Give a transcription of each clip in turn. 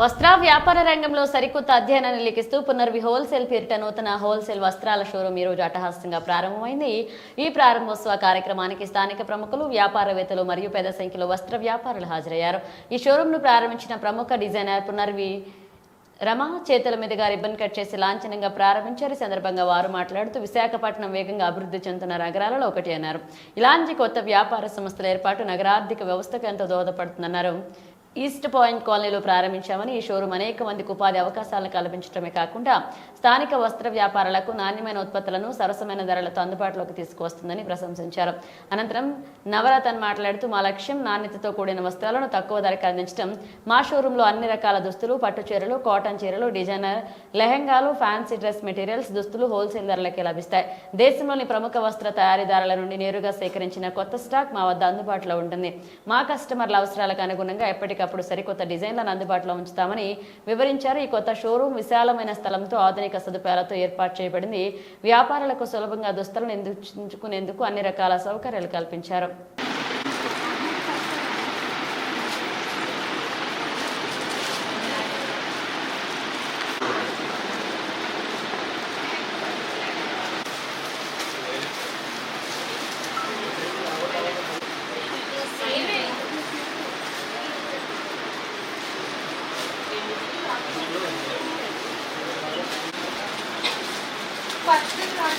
వస్త్ర వ్యాపార రంగంలో సరికొత్త అధ్యయనాన్ని లిఖిస్తూ పునర్వి హోల్సేల్ పేరిట నూతన హోల్సేల్ వస్త్రాల షోరూమ్ ఈ రోజు అట్టహాసంగా ప్రారంభమైంది. ఈ ప్రారంభోత్సవ కార్యక్రమానికి స్థానిక ప్రముఖులు వ్యాపారవేత్తలు మరియు పెద్ద సంఖ్యలో వస్త్ర వ్యాపారులు హాజరయ్యారు. ఈ షోరూంను ప్రారంభించిన ప్రముఖ డిజైనర్ పునర్వి రమ చేతుల మీదుగా రిబ్బన్ కట్ చేసి లాంఛనంగా ప్రారంభించారు. సందర్భంగా వారు మాట్లాడుతూ విశాఖపట్నం వేగంగా అభివృద్ధి చెందుతున్న నగరాలలో ఒకటి అన్నారు. ఇలాంటి కొత్త వ్యాపార సంస్థల ఏర్పాటు నగరార్థిక వ్యవస్థకు ఎంతో దోహదపడుతుందన్నారు. ఈస్ట్ పాయింట్ కాలనీలో ప్రారంభించామని ఈ షోరూమ్ అనేక మందికి ఉపాధి అవకాశాలను కల్పించడమే కాకుండా స్థానిక వస్త్ర వ్యాపారాలకు నాణ్యమైన ఉత్పత్తులను సరసమైన ధరలతో అందుబాటులోకి తీసుకువస్తుందని ప్రశంసించారు. అనంతరం నవరతన్ మాట్లాడుతూ మా లక్ష్యం నాణ్యతతో కూడిన వస్త్రాలను తక్కువ ధరకు అందించడం మా షోరూంలో అన్ని రకాల దుస్తులు పట్టు చీరలు కాటన్ చీరలు డిజైనర్ లెహెంగాలు ఫ్యాన్సీ డ్రెస్ మెటీరియల్స్ దుస్తులు హోల్సేల్ ధరలకే లభిస్తాయి. దేశంలోని ప్రముఖ వస్త్ర తయారీదారుల నుండి నేరుగా సేకరించిన కొత్త స్టాక్ మా వద్ద అందుబాటులో ఉంటుంది. మా కస్టమర్ల అవసరాలకు అనుగుణంగా ఎప్పటికప్పుడు సరికొత్త డిజైన్లను అందుబాటులో ఉంచుతామని వివరించారు. ఈ కొత్త షోరూం విశాలమైన స్థలంతో ఆధునిక సదుపాయాలతో ఏర్పాటు చేయబడింది. వ్యాపారులకు సులభంగా దుస్తులను ఎంచుకునేందుకు అన్ని రకాల సౌకర్యాలు కల్పించారు. ఓకే మేడం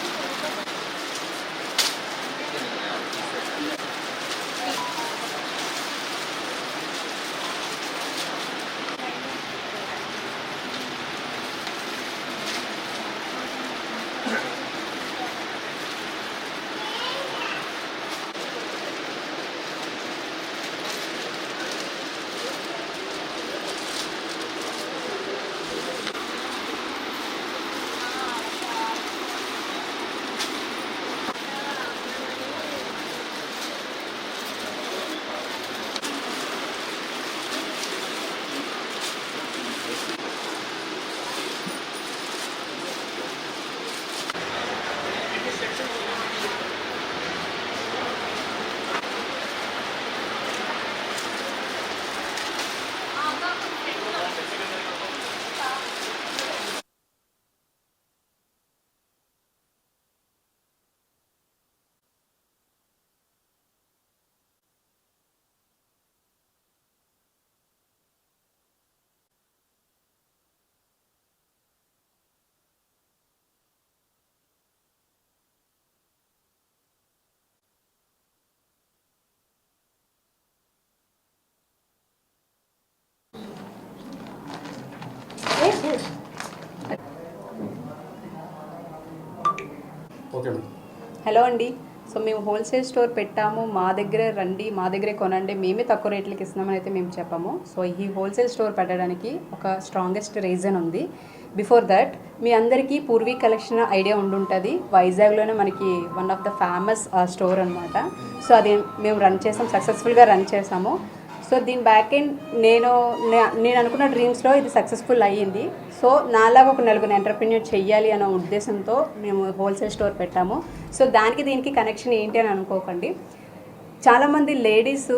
హలో అండి. సో మేము హోల్సేల్ స్టోర్ పెట్టాము. మా దగ్గరే రండి మా దగ్గరే కొనండి. మేమే తక్కువ రేట్లకి ఇస్తున్నామని అయితే మేము చెప్పాము. సో ఈ హోల్సేల్ స్టోర్ పెట్టడానికి ఒక స్ట్రాంగెస్ట్ రీజన్ ఉంది. బిఫోర్ దట్ మీ అందరికీ పూర్వీ కలెక్షన్ ఐడియా ఉండుంటుంది. వైజాగ్లోనే మనకి one of the famous store అనమాట సో అది మేము రన్ చేసాం సక్సెస్ఫుల్గా రన్ చేసాము. సో దీని బ్యాక్ ఎండ్ నేను నేను అనుకున్న డ్రీమ్స్లో ఇది సక్సెస్ఫుల్ అయ్యింది. సో నాలాగా ఒక నలుగురు ఎంటర్ప్రిన్యూర్ చెయ్యాలి అనే ఉద్దేశంతో మేము హోల్సేల్ స్టోర్ పెట్టాము. సో దానికి దీనికి కనెక్షన్ ఏంటి అని అనుకోకండి. చాలామంది లేడీస్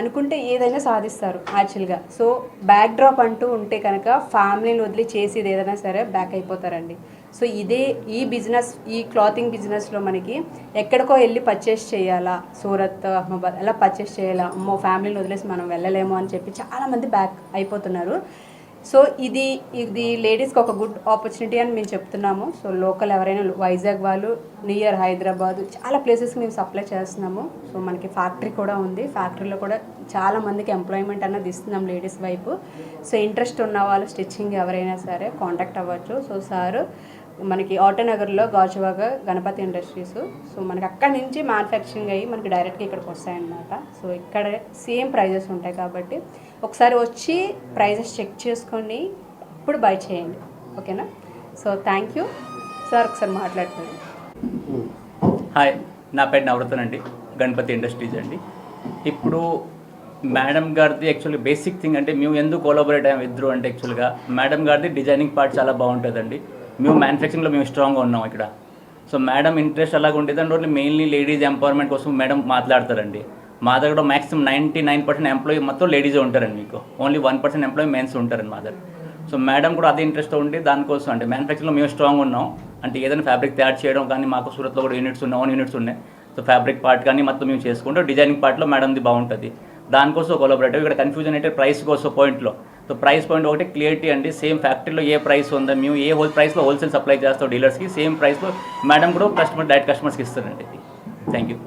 అనుకుంటే ఏదైనా సాధిస్తారు యాక్చువల్గా సో బ్యాక్ డ్రాప్ అంటూ ఉంటే కనుక ఫ్యామిలీని వదిలి చేసేది ఏదైనా సరే బ్యాక్ అయిపోతారండి. సో ఇదే ఈ బిజినెస్ ఈ క్లాతింగ్ బిజినెస్లో మనకి ఎక్కడికో వెళ్ళి పర్చేస్ చేయాలా? సూరత్ అహ్మదాబాద్ అలా పర్చేస్ చేయాలా? అమ్మో ఫ్యామిలీని వదిలేసి మనం వెళ్ళలేము అని చెప్పి చాలామంది బ్యాక్ అయిపోతున్నారు. సో ఇది ఇది లేడీస్కి ఒక గుడ్ ఆపర్చునిటీ అని మేము చెప్తున్నాము. సో లోకల్ ఎవరైనా వైజాగ్ వాళ్ళు నియర్ హైదరాబాద్ చాలా ప్లేసెస్కి మేము సప్లై చేస్తున్నాము. సో మనకి ఫ్యాక్టరీ కూడా ఉంది. ఫ్యాక్టరీలో కూడా చాలా మందికి ఎంప్లాయ్మెంట్ అన్నది ఇస్తున్నాం లేడీస్ వైపు. సో ఇంట్రెస్ట్ ఉన్న వాళ్ళు స్టిచ్చింగ్ ఎవరైనా సరే కాంటాక్ట్ అవ్వచ్చు. సో సార్ మనకి ఆటోనగర్లో గాజువాగ గణపతి ఇండస్ట్రీస్. సో మనకి అక్కడి నుంచి మ్యానుఫ్యాక్చరింగ్ అయ్యి మనకి డైరెక్ట్గా ఇక్కడికి వస్తాయన్నమాట. సో ఇక్కడ సేమ్ ప్రైజెస్ ఉంటాయి కాబట్టి ఒకసారి వచ్చి ప్రైజెస్ చెక్ చేసుకొని అప్పుడు బై చేయండి. ఓకేనా? సో థ్యాంక్ యూ సార్ ఒకసారి మాట్లాడుతుంది హాయ్ నా పేరు నవరతన్ అండి. గణపతి ఇండస్ట్రీస్ అండి. ఇప్పుడు మేడం గారిది యాక్చువల్లీ బేసిక్ థింగ్ అంటే మేము ఎందుకు కోలాబరేట్ అయ్యాం ఇద్దరు అంటే యాక్చువల్గా మేడం గారిది డిజైనింగ్ పార్ట్ చాలా బాగుంటుందండి. మేము మ్యానుఫ్యాక్చరింగ్లో మేము స్ట్రాంగ్గా ఉన్నాం ఇక్కడ. సో మేడం ఇంట్రెస్ట్ అలాగ ఉండేది. అంటే ఓన్లీ మెయిన్లీ లేడీస్ ఎంపవర్మెంట్ కోసం మేడం మాట్లాడతారండి. మా దగ్గర maximum ninety nine percent employee మొత్తం లేడీసే ఉంటారండి మీకు. Only one percent employee mens ఉంటారండి మా దగ్గర. సో మేడం కూడా అదే ఇంట్రెస్ట్ ఉండి దానికోసం అంటే మ్యానుఫ్యాక్చరింగ్లో మేము స్ట్రాంగ్ ఉన్నాం. అంటే ఏదైనా ఫ్యాబ్రిక్ తయారు చేయడం కానీ మాకు సూరత్లో కూడా యూనిట్స్ ఉన్నాయి ఓన్ యూనిట్స్ ఉన్నాయి. సో ఫ్యాబ్రిక్ పార్ట్ కానీ మొత్తం మేము చేసుకుంటాం. డిజైనింగ్ పార్ట్లో మేడంది బాగుంటుంది. దానికోసం కొలాబరేటివ్ ఇక్కడ కన్ఫ్యూజన్ అయితే ప్రైస్ కోసం పాయింట్లో సో ప్రైస్ పాయింట్ ఒకటి క్లియరిటీ అండి. సేమ్ ఫ్యాక్టరీలో ఏ ప్రైస్ ఉందో మేము ఏ హోల్ ప్రైస్లో హోల్సేల్ సప్లై చేస్తాం డీలర్స్కి సేమ్ ప్రైస్లో మేడం కూడా కస్టమర్ డైరెక్ట్ కస్టమర్స్కి ఇస్తారండి. Thank you